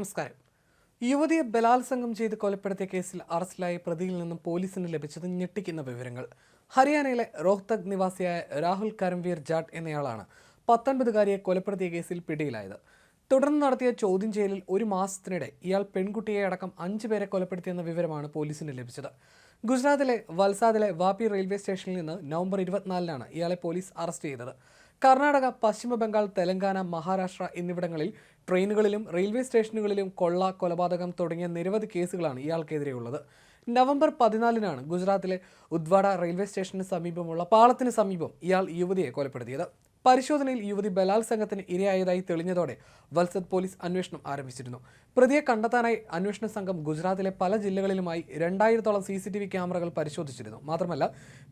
നമസ്കാരം. യുവതിയെ ബലാത്സംഗം ചെയ്ത് കൊലപ്പെടുത്തിയ കേസിൽ അറസ്റ്റിലായ പ്രതിയിൽ നിന്നും പോലീസിന് ലഭിച്ചത് ഞെട്ടിക്കുന്ന വിവരങ്ങൾ. ഹരിയാനയിലെ റോഹ്തക് നിവാസിയായ രാഹുൽ കരംവീർ ജാട്ട് എന്നയാളാണ് പത്തൊൻപതുകാരിയെ കൊലപ്പെടുത്തിയ കേസിൽ പിടിയിലായത്. തുടർന്ന് നടത്തിയ ചോദ്യം ചെയ്യലിൽ ഒരു മാസത്തിനിടെ ഇയാൾ പെൺകുട്ടിയെ അടക്കം അഞ്ചു പേരെ കൊലപ്പെടുത്തിയെന്ന വിവരമാണ് പോലീസിന് ലഭിച്ചത്. ഗുജറാത്തിലെ വൽസാദിലെ വാപി റെയിൽവേ സ്റ്റേഷനിൽ നിന്ന് നവംബർ ഇരുപത്തിനാലിനാണ് ഇയാളെ പോലീസ് അറസ്റ്റ് ചെയ്തത്. കർണാടക പശ്ചിമ ബംഗാൾ തെലങ്കാന മഹാരാഷ്ട്ര എന്നിവിടങ്ങളിൽ ട്രെയിനുകളിലും റെയിൽവേ സ്റ്റേഷനുകളിലും കൊള്ള കൊലപാതകം തുടങ്ങിയ നിരവധി കേസുകളാണ് ഇയാൾക്കെതിരെയുള്ളത്. നവംബർ പതിനാലിനാണ് ഗുജറാത്തിലെ ഉദ്വാഡ റെയിൽവേ സ്റ്റേഷന് സമീപമുള്ള പാളത്തിന് സമീപം ഇയാൾ യുവതിയെ കൊലപ്പെടുത്തിയത്. പരിശോധനയിൽ യുവതി ബലാത്സംഗത്തിന് ഇരയായതായി തെളിഞ്ഞതോടെ വത്സത് പോലീസ് അന്വേഷണം ആരംഭിച്ചിരുന്നു. പ്രതിയെ കണ്ടെത്താനായി അന്വേഷണ സംഘം ഗുജറാത്തിലെ പല ജില്ലകളിലുമായി രണ്ടായിരത്തോളം സി സി ടി വി ക്യാമറകൾ പരിശോധിച്ചിരുന്നു. മാത്രമല്ല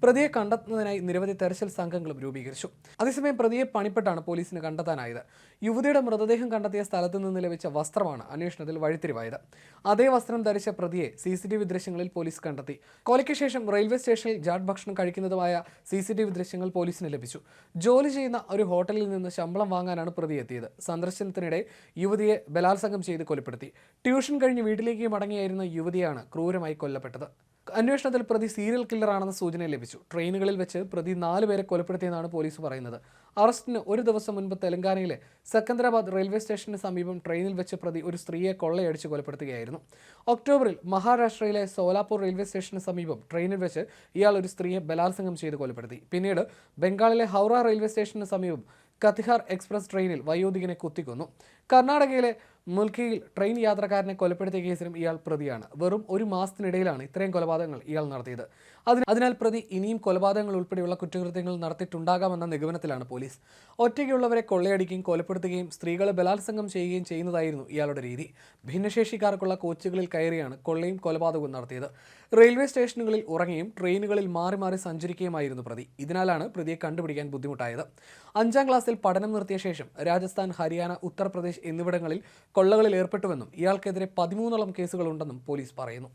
പ്രതിയെ കണ്ടെത്തുന്നതിനായി നിരവധി തെരച്ചിൽ സംഘങ്ങളും രൂപീകരിച്ചു. അതേസമയം പ്രതിയെ പണിപ്പെട്ടാണ് പോലീസിന് കണ്ടെത്താനായത്. യുവതിയുടെ മൃതദേഹം കണ്ടെത്തിയ സ്ഥലത്ത് നിന്ന് ലഭിച്ച വസ്ത്രമാണ് അന്വേഷണത്തിൽ വഴിത്തിരിവായത്. അതേ വസ്ത്രം ധരിച്ച പ്രതിയെ സി സി ടി വി ദൃശ്യങ്ങളിൽ പോലീസ് കണ്ടെത്തി. കൊലയ്ക്ക് ശേഷം റെയിൽവേ സ്റ്റേഷനിൽ ജാഡ് ഭക്ഷണം കഴിക്കുന്നതുമായ സി സി ടി വി ദൃശ്യങ്ങൾ പോലീസിന് ലഭിച്ചു. ജോലി ചെയ്യുന്ന ഒരു ഹോട്ടലിൽ നിന്ന് ശമ്പളം വാങ്ങാനാണ് പ്രതി എത്തിയത്. സന്ദർശനത്തിനിടെ യുവതിയെ ബലാത്സംഗം ചെയ്ത് കൊലപ്പെടുത്തി. ട്യൂഷൻ കഴിഞ്ഞ് വീട്ടിലേക്ക് മടങ്ങിയായിരുന്ന യുവതിയാണ് ക്രൂരമായി കൊല്ലപ്പെട്ടത്. അന്വേഷണത്തിൽ പ്രതി സീരിയൽ കില്ലറാണെന്ന സൂചന ലഭിച്ചു. ട്രെയിനുകളിൽ വെച്ച് പ്രതി നാല് പേരെ കൊലപ്പെടുത്തിയെന്നാണ് പോലീസ് പറയുന്നത്. അറസ്റ്റിന് ഒരു ദിവസം മുൻപ് തെലങ്കാനയിലെ സെക്കന്ദരാബാദ് റെയിൽവേ സ്റ്റേഷന് സമീപം ട്രെയിനിൽ വെച്ച് പ്രതി ഒരു സ്ത്രീയെ കൊള്ളയടിച്ച് കൊലപ്പെടുത്തുകയായിരുന്നു. ഒക്ടോബറിൽ മഹാരാഷ്ട്രയിലെ സോലാപൂർ റെയിൽവേ സ്റ്റേഷന് സമീപം ട്രെയിനിൽ വെച്ച് ഇയാൾ ഒരു സ്ത്രീയെ ബലാത്സംഗം ചെയ്ത് കൊലപ്പെടുത്തി. പിന്നീട് ബംഗാളിലെ ഹൗറ റെയിൽവേ സ്റ്റേഷന് സമീപം കത്തിഹാർ എക്സ്പ്രസ് ട്രെയിനിൽ വയോധികനെ കുത്തിക്കൊന്നു. കർണാടകയിലെ മുൽക്കിയിൽ ട്രെയിൻ യാത്രക്കാരനെ കൊലപ്പെടുത്തിയ കേസിലും ഇയാൾ പ്രതിയാണ്. വെറും ഒരു മാസത്തിനിടയിലാണ് ഇത്രയും കൊലപാതകങ്ങൾ ഇയാൾ നടത്തിയത്. അതിനാൽ പ്രതി ഇനിയും കൊലപാതകങ്ങൾ ഉൾപ്പെടെയുള്ള കുറ്റകൃത്യങ്ങൾ നടത്തിയിട്ടുണ്ടാകാമെന്ന നിഗമനത്തിലാണ് പോലീസ്. ഒറ്റയ്ക്കുള്ളവരെ കൊള്ളയടിക്കുകയും കൊലപ്പെടുത്തുകയും സ്ത്രീകളെ ബലാത്സംഗം ചെയ്യുകയും ചെയ്യുന്നതായിരുന്നു ഇയാളുടെ രീതി. ഭിന്നശേഷിക്കാർക്കുള്ള കോച്ചുകളിൽ കയറിയാണ് കൊള്ളയും കൊലപാതകവും നടത്തിയത്. റെയിൽവേ സ്റ്റേഷനുകളിൽ ഉറങ്ങിയും ട്രെയിനുകളിൽ മാറി മാറി സഞ്ചരിക്കുകയുമായിരുന്നു പ്രതി. ഇതിനാലാണ് പ്രതിയെ കണ്ടുപിടിക്കാൻ ബുദ്ധിമുട്ടായത്. അഞ്ചാം ക്ലാസ്സിൽ പഠനം നിർത്തിയ ശേഷം രാജസ്ഥാൻ ഹരിയാന ഉത്തർപ്രദേശ് എന്നിവിടങ്ങളിൽ കൊള്ളകളിൽ ഏർപ്പെട്ടുവെന്നും ഇയാൾക്കെതിരെ പതിമൂന്നോളം കേസുകളുണ്ടെന്നും പോലീസ് പറയുന്നു.